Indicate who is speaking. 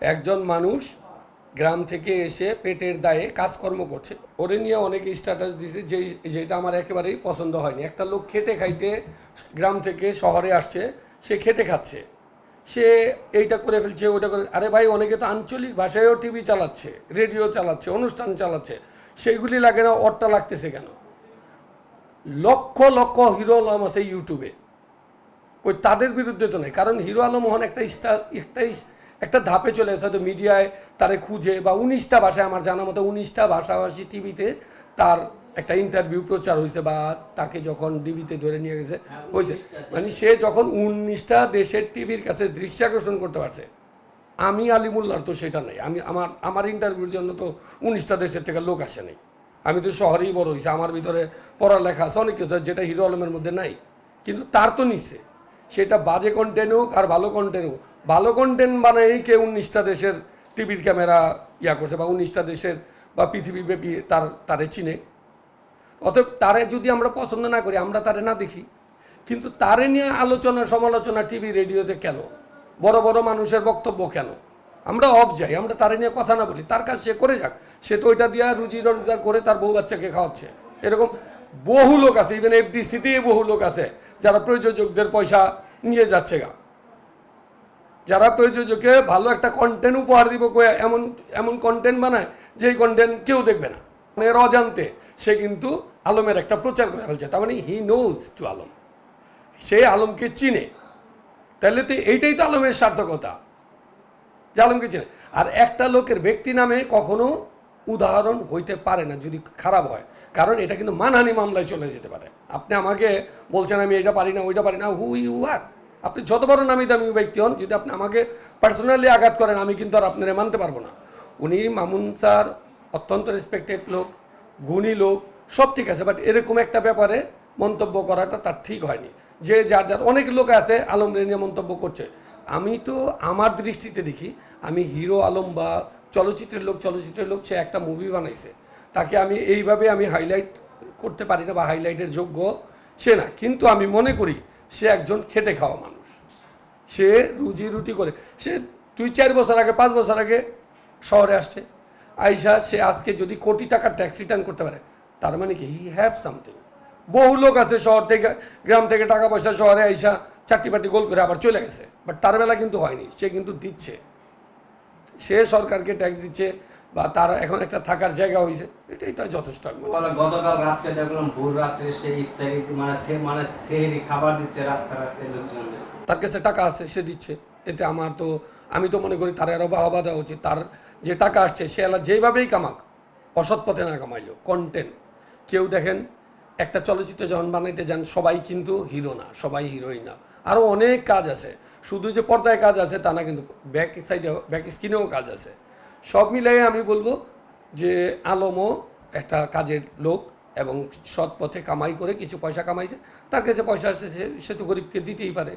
Speaker 1: একজন মানুষ গ্রাম থেকে এসে পেটের দায়ে কাজকর্ম করছে। ওরে নিয়ে অনেকে স্ট্যাটাস দিছে যে, যেটা আমার একেবারেই পছন্দ হয়নি। একটা লোক খেটে খাইতে গ্রাম থেকে শহরে আসছে, সে খেটে খাচ্ছে। সে এইটা করে ফেলছে, ওইটা করে আরে ভাই, অনেকে তো আঞ্চলিক ভাষায়ও টিভি চালাচ্ছে রেডিও চালাচ্ছে, অনুষ্ঠান চালাচ্ছে। সেইগুলি লাগে না ওরটা লাগতেছে কেন? লক্ষ লক্ষ হিরো আলম আছে ইউটিউবে ওই তাদের বিরুদ্ধে তো নেই। কারণ হিরো আলম মোহন একটা স্টার একটা একটা ধাপে চলে গেছে হয়তো মিডিয়ায় তারে খুঁজে বা উনিশটা ভাষায় আমার জানা মতো উনিশটা ভাষাভাষী টিভিতে তার একটা ইন্টারভিউ প্রচার হয়েছে বা তাকে যখন ডিবিতে ধরে নিয়ে গেছে হয়েছে। মানে সে যখন উনিশটা দেশের টিভির কাছে দৃশ্যাকর্ষণ করতে পারছে আমি আলিমুল্লার তো সেটা নেই। আমি আমার আমার ইন্টারভিউর জন্য তো উনিশটা দেশের থেকে লোক আসে নাই। আমি তো শহরেই বড় হয়েছি আমার ভিতরে পড়ালেখা আছে অনেক কিছু যেটা হিরো আলমের মধ্যে নাই। কিন্তু তার তো নিচ্ছে সেটা বাজে কন্টেন্ট হোক আর ভালো কন্টেন্ট হোক ভালো কন্টেন্ট বানাই কেউ উনিশটা দেশের টিভির ক্যামেরা ইয়া করছে বা উনিশটা দেশের বা পৃথিবীব্যাপী তার, তারে চিনে। অতএব তারে যদি আমরা পছন্দ না করি, আমরা তারে না দেখি। কিন্তু তারে নিয়ে আলোচনা, সমালোচনা টিভি রেডিওতে কেন? বড় বড় মানুষের বক্তব্য কেন? আমরা অফ যাই, আমরা তারে নিয়ে কথা না বলি। তার কাজ সে করে যাক। সে তো ওইটা দিয়ে রুজি রোজগার করে তার বউ বাচ্চাকে খাওয়াচ্ছে। এরকম বহু লোক আছে ইভেন এফডিসিতে বহু লোক আছে, যারা প্রযোজকদের পয়সা নিয়ে যাচ্ছে গা। যারা প্রযোজকে ভালো একটা কন্টেন্ট উপহার দিব কয়ে এমন এমন কন্টেন্ট বানায়, যেই কন্টেন্ট কেউ দেখবে না। মানে অজান্তে সে কিন্তু আলমের একটা প্রচার করে ফেলছে। তার মানে হি নোজ টু আলম। সে আলমকে চিনে। তাহলে তো এইটাই তো আলমের সার্থকতা, যে আলমকে চিনে। আর একটা লোকের ব্যক্তি নামে কখনো উদাহরণ হইতে পারে না, যদি খারাপ হয়। কারণ এটা কিন্তু মানহানি মামলায় চলে যেতে পারে। আপনি আমাকে বলছেন আমি এটা পারি না, ওইটা পারি না হু ইউ আর আপনি যত বড় নামি দামি ব্যক্তি হন, যদি আপনি আমাকে পার্সোনালি আঘাত করেন, আমি কিন্তু আর আপনারে মানতে পারব না। উনি মামুন স্যার, অত্যন্ত রেসপেক্টেড লোক, গুণী লোক, সব ঠিক আছে বাট এরকম একটা ব্যাপারে মন্তব্য করাটা তার ঠিক হয়নি। যে যার যার অনেক লোক আছে, আলম রে নিয়ে মন্তব্য করছে। আমি তো আমার দৃষ্টিতে দেখি, আমি হিরো আলম বা চলচ্চিত্রের লোক চলচ্চিত্রের লোক, সে একটা মুভি বানাইছে। তাকে আমি এইভাবে আমি হাইলাইট করতে পারি না বা হাইলাইটের যোগ্য সে না। কিন্তু আমি মনে করি, সে একজন খেটে খাওয়া মানুষ। সে রুজি রুটি করে। সে দুই চার বছর আগে, পাঁচ বছর আগে শহরে আসছে। আইসা সে আজকে যদি কোটি টাকার ট্যাক্স রিটার্ন করতে পারে, তার মানে কি? হি হ্যাভ সামথিং বহু লোক আছে শহর থেকে, গ্রাম থেকে টাকা পয়সা শহরে আইসা চাকরি বাটি গোল করে আবার চলে গেছে। বাট তার বেলা কিন্তু হয়নি, সে কিন্তু দিচ্ছে। সে সরকারকে ট্যাক্স দিচ্ছে বা তার এখন একটা থাকার জায়গা হয়েছে এটাই তো যথেষ্ট
Speaker 2: গতকাল রাত্রে দেখলাম ভোর রাত্রে সে ইফতারি মানে সে মানে সেহরি খাবার দিচ্ছে রাস্তা রাস্তায় লোকজনদের।
Speaker 1: তার কাছে টাকা আছে সে দিচ্ছে। এতে আমার তো আমি তো মনে করি তার আরও বাহবা দেওয়া উচিত। তার যে টাকা আসছে সে এলা যেভাবেই কামাক অসৎ পথে না কামাইলো কন্টেন্ট কেউ দেখেন একটা চলচ্চিত্র যখন বানাইতে যান সবাই কিন্তু হিরো না সবাই হিরোই না। আরও অনেক কাজ আছে। শুধু যে পর্দায় কাজ আছে তা না কিন্তু ব্যাক সাইডে ব্যাক স্ক্রিনেও কাজ আছে। সব মিলাই আমি বলব যে আলমও একটা কাজের লোক এবং সৎ পথে কামাই করে কিছু পয়সা কামাইছে। তার কাছে পয়সা আসছে সে তো গরিবকে দিতেই পারে।